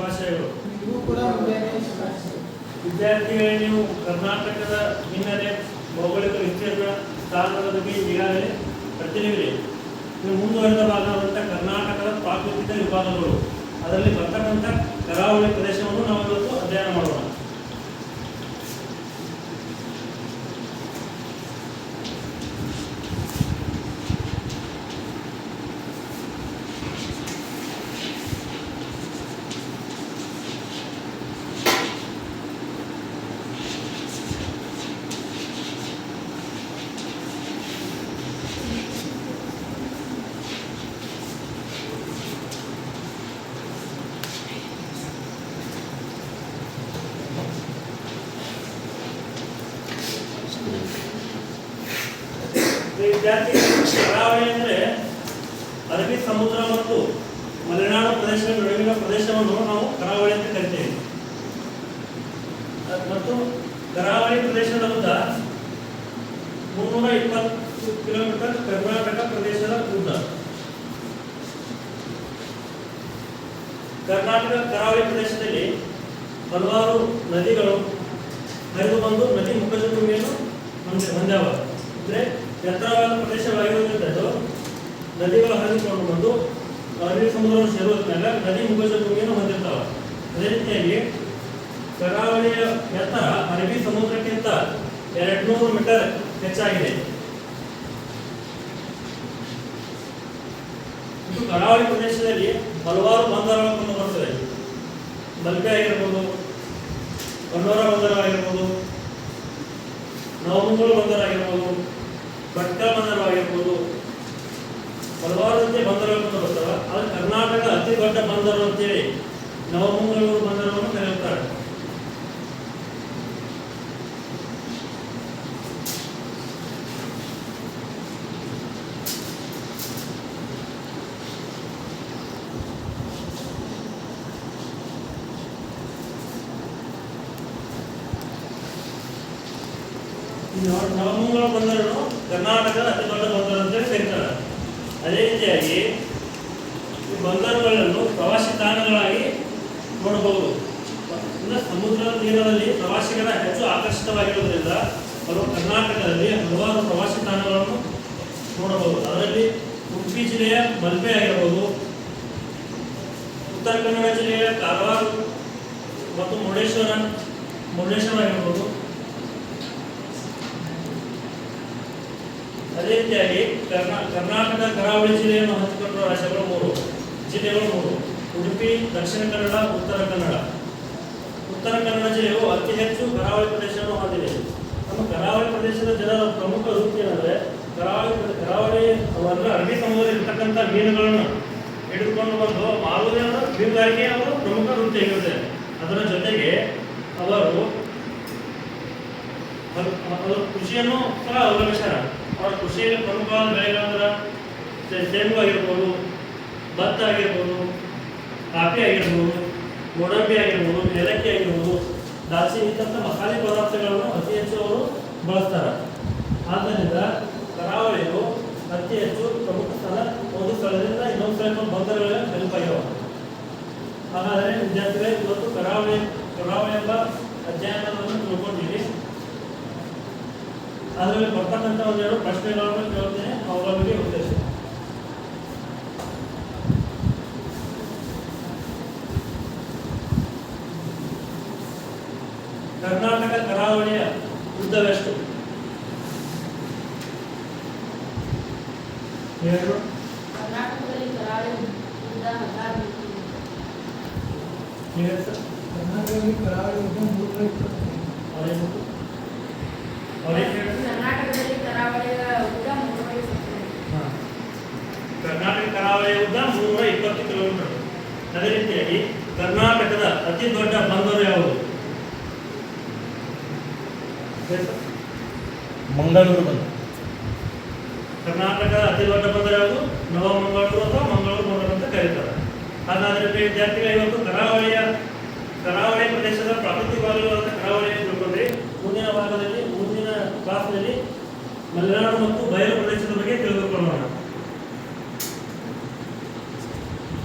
ಶುಭಾಶಯಗಳು. ವಿದ್ಯಾರ್ಥಿಗಳೇ ನೀವು ಕರ್ನಾಟಕದ ಹಿನ್ನೆಲೆ ಭೌಗೋಳಿಕ ವಿಸ್ತೀರ್ಣ ಸ್ಥಾನದ ಬಗ್ಗೆ ಈಗಾಗಲೇ ಪ್ರತಿನಿಧಿ ನೀವು ಮುಂದುವರೆದ ಭಾಗವಾದಂಥ ಕರ್ನಾಟಕದ ಪ್ರಾಕೃತಿಕ ವಿಭಾಗಗಳು. ಅದರಲ್ಲಿ ಬರ್ತಕ್ಕಂಥ ಕರಾವಳಿ ಪ್ರದೇಶವನ್ನು ನಾವು ಇವತ್ತು ಅಧ್ಯಯನ ಮಾಡೋಣ ಈ ವಿದ್ಯಾರ್ಥಿ ಕರಾವಳಿ ಅಂದರೆ ಅರಬ್ಬಿ ಸಮುದ್ರ ಮತ್ತು ಮಲೆನಾಡು ಪ್ರದೇಶದ ನಡುವಿನ ಪ್ರದೇಶವನ್ನು ನಾವು ಕರಾವಳಿ ಅಂತ ಕರಿತೇವೆ. ಮತ್ತು ಕರಾವಳಿ ಪ್ರದೇಶದ ಉದ್ದ ಮುನ್ನೂರ ಇಪ್ಪತ್ತು ಕಿಲೋಮೀಟರ್ ಕರ್ನಾಟಕ ಪ್ರದೇಶದ ಉದ್ದ. ಕರ್ನಾಟಕ ಕರಾವಳಿ ಪ್ರದೇಶದಲ್ಲಿ ಹಲವಾರು ನದಿಗಳು ಹರಿದು ಬಂದು ನದಿ ಮುಖಜ ಭೂಮಿಯನ್ನು ಹೊಂದ್ಯಾವ. ಅಂದರೆ ಎತ್ತರವಾದ ಪ್ರದೇಶವಾಗಿರುವುದರಿಂದ ನದಿಗಳು ಹರಿದುಕೊಂಡು ಬಂದು ಅರಬ್ಬಿ ಸಮುದ್ರವನ್ನು ಸೇರುವುದರಿಂದ ನದಿ ಮುಖಜಭೂಮಿಯನ್ನು ಹೊಂದಿರ್ತಾವೆ. ಅದೇ ರೀತಿಯಾಗಿ ಕರಾವಳಿಯ ಎತ್ತರ ಅರಬ್ಬಿ ಸಮುದ್ರಕ್ಕಿಂತ ಎರಡ್ನೂರು ಮೀಟರ್ ಹೆಚ್ಚಾಗಿದೆ. ಇದು ಕರಾವಳಿ ಪ್ರದೇಶದಲ್ಲಿ ಹಲವಾರು ಬಂದರಗಳು ಕಂಡು ಬರ್ತದೆ. ಮಲ್ಪೆ ಆಗಿರ್ಬೋದು ಬಂಡೋರ ಬಂದರ ಆಗಿರ್ಬೋದು, ನವಮಂಗಲ ಬಂದರ ಆಗಿರ್ಬೋದು ಭಟ್ಕಳ ಬಂದರು ಆಗಿರ್ಬೋದು. ಹಲವಾರು ರೀತಿಯ ಬಂದರುಗಳು ಬರ್ತಾವೆ. ಆದರೆ ಕರ್ನಾಟಕ ಅತಿ ದೊಡ್ಡ ಬಂದರು ಅಂತೇಳಿ ನವಮಂಗಳೂರು ಬಂದರವನ್ನು ಕರೆಯುತ್ತಾರೆ ಈ ನವ- ನವಮಂಗಲ ಬಂದರನ್ನು ಕರ್ನಾಟಕದ ಅತಿ ದೊಡ್ಡ ಬಂದರು ಅಂತೇಳಿ ಕರೀತಾರೆ ಅದೇ ರೀತಿಯಾಗಿ ಈ ಬಂದರುಗಳನ್ನು ಪ್ರವಾಸಿ ತಾಣಗಳಾಗಿ ನೋಡಬಹುದು ಅಂದ್ರೆ ಸಮುದ್ರ ತೀರದಲ್ಲಿ ಪ್ರವಾಸಿಗರ ಹೆಚ್ಚು ಆಕರ್ಷಿತವಾಗಿರುವುದರಿಂದ ಅವರು ಕರ್ನಾಟಕದಲ್ಲಿ ಹಲವಾರು ಪ್ರವಾಸಿ ತಾಣಗಳನ್ನು ನೋಡಬಹುದು ಅದರಲ್ಲಿ ಉಡುಪಿ ಜಿಲ್ಲೆಯ ಮಲ್ಪೆ ಆಗಿರಬಹುದು ಉತ್ತರ ಕನ್ನಡ ಜಿಲ್ಲೆಯ ಕಾರವಾರ ಮತ್ತು ಮುರುಡೇಶ್ವರ ಮುರುಡೇಶ್ವರ ಆಗಿರ್ಬೋದು. ಅದೇ ರೀತಿಯಾಗಿ ಕರ್ನಾ ಕರಾವಳಿ ಜಿಲ್ಲೆಯನ್ನು ಹಂಚಿಕೊಂಡಿರುವ ರಾಜ್ಯಗಳು ಮೂರು. ಜಿಲ್ಲೆಗಳು ಮೂರು. ಉಡುಪಿ, ದಕ್ಷಿಣ ಕನ್ನಡ, ಉತ್ತರ ಕನ್ನಡ. ಉತ್ತರ ಕನ್ನಡ ಜಿಲ್ಲೆಯು ಅತಿ ಹೆಚ್ಚು ಕರಾವಳಿ ಪ್ರದೇಶವನ್ನು ಹೊಂದಿದೆ. ನಮ್ಮ ಕರಾವಳಿ ಪ್ರದೇಶದ ಜನರ ಪ್ರಮುಖ ವೃತ್ತಿ ಏನಂದ್ರೆ ಕರಾವಳಿ ಕರಾವಳಿ ಅಂದ್ರೆ ಅರಬ್ಬಿ ಸಮುದ್ರದಲ್ಲಿ ಇರ್ತಕ್ಕಂಥ ಮೀನುಗಳನ್ನು ಹಿಡಿದುಕೊಂಡು ಬಂದು ಮಾರುವುದೇ ಮೀನುಗಾರಿಕೆ ಅವರು ಪ್ರಮುಖ ವೃತ್ತಿಯಾಗಿರುತ್ತೆ ಅದರ ಜೊತೆಗೆ ಅವರು ಅವರು ಕೃಷಿಯನ್ನು ಸಹ ಅವಲಂಬಿಸ್ಯಾರ ಅವರ ಕೃಷಿಯಲ್ಲಿ ಪ್ರಮುಖವಾದ ಬೆಳೆಗಳಂದ್ರೆ ಸೇಬು ಆಗಿರ್ಬೋದು, ಭತ್ತ ಆಗಿರ್ಬೋದು, ಕಾಫಿ ಆಗಿರ್ಬೋದು, ಗೋಡಂಬಿ ಆಗಿರ್ಬೋದು, ಏಲಕ್ಕಿ ಆಗಿರ್ಬೋದು ದಾಸಿ ಇಂಥ ಮಸಾಲೆ ಪದಾರ್ಥಗಳನ್ನು ಅತಿ ಹೆಚ್ಚು ಅವರು ಬಳಸ್ತಾರೆ. ಆದ್ದರಿಂದ ಕರಾವಳಿಯು ಅತಿ ಹೆಚ್ಚು ಪ್ರಮುಖ ಸ್ಥಳ ಒಂದು ಸ್ಥಳದಿಂದ ಇನ್ನೊಂದು ಸ್ಥಳಕ್ಕೆ ಬಂದರುಗಳ ನೆನಪಾಗ್ಯಾವ ಹಾಗಾದರೆ ವಿದ್ಯಾರ್ಥಿಗಳೇ, ಇವತ್ತು ಕರಾವಳಿ ಕರಾವಳಿ ಎಂಬ ಅಧ್ಯಯನವನ್ನು ತಿಳ್ಕೊಂಡಿದ್ದೀವಿ ಅದರಲ್ಲಿ ಬರ್ತಕ್ಕಂಥ ಒಂದೆರಡು ಪ್ರಶ್ನೆಗಳನ್ನು ಕೇಳ್ತೇನೆ ಅವುಗಳ ಬಗ್ಗೆ ಉದ್ದೇಶ ಕರ್ನಾಟಕ ಕರಾವಳಿಯ ಉದ್ದವೆಷ್ಟು ಎರಡು ಕರ್ನಾಟಕದಲ್ಲಿ ಕರಾವಳಿ ಉದ್ದ ಹದಿನಾರು ಎರಡು ಸರ್ ಕರ್ನಾಟಕದಲ್ಲಿ ಕರಾವಳಿ ಉದ್ದ ನೂರ ಇಪ್ಪತ್ತೈದು ಅವರೇನು ಅವರೇನು ಹೇಳಿ ಕರ್ನಾಟಕದಲ್ಲಿ ಕರಾವಳಿಯ ಉದ್ದ ಮುನ್ನೂರ ಇಪ್ಪತ್ತೈದು. ಹಾಂ. ಕರಾವಳಿಯ ಉದ್ದ ಮುನ್ನೂರ ಇಪ್ಪತ್ತು ಕಿಲೋಮೀಟರ್. ಅದೇ ರೀತಿಯಾಗಿ ಕರ್ನಾಟಕದ ಅತಿ ದೊಡ್ಡ ಬಂದರು ಯಾವುದು? ಮಂಗಳೂರು ಬಂದರು. ಕರ್ನಾಟಕದ ಅತಿ ದೊಡ್ಡ ಬಂದರು ಯಾವುದು? ನವಮಂಗಳೂರು ಅಥವಾ ಮಂಗಳೂರು ಬಂದರು ಅಂತ ಕರೀತಾರೆ. ಹಾಗಾದರೆ ವಿದ್ಯಾರ್ಥಿಗಳು ಇವತ್ತು ಕರಾವಳಿಯ ಕರಾವಳಿ ಪ್ರದೇಶದ ಪ್ರಾಕೃತಿಕ ಭಾಗಗಳಾದ ಕರಾವಳಿಯನ್ನು ತಿಳ್ಕೊಂಡ್ರಿ. ಮುಂದಿನ ಭಾಗದಲ್ಲಿ ಮುಂದಿನ ಕ್ಲಾಸ್ನಲ್ಲಿ ಮಲೆನಾಡು ಮತ್ತು ಬಯಲು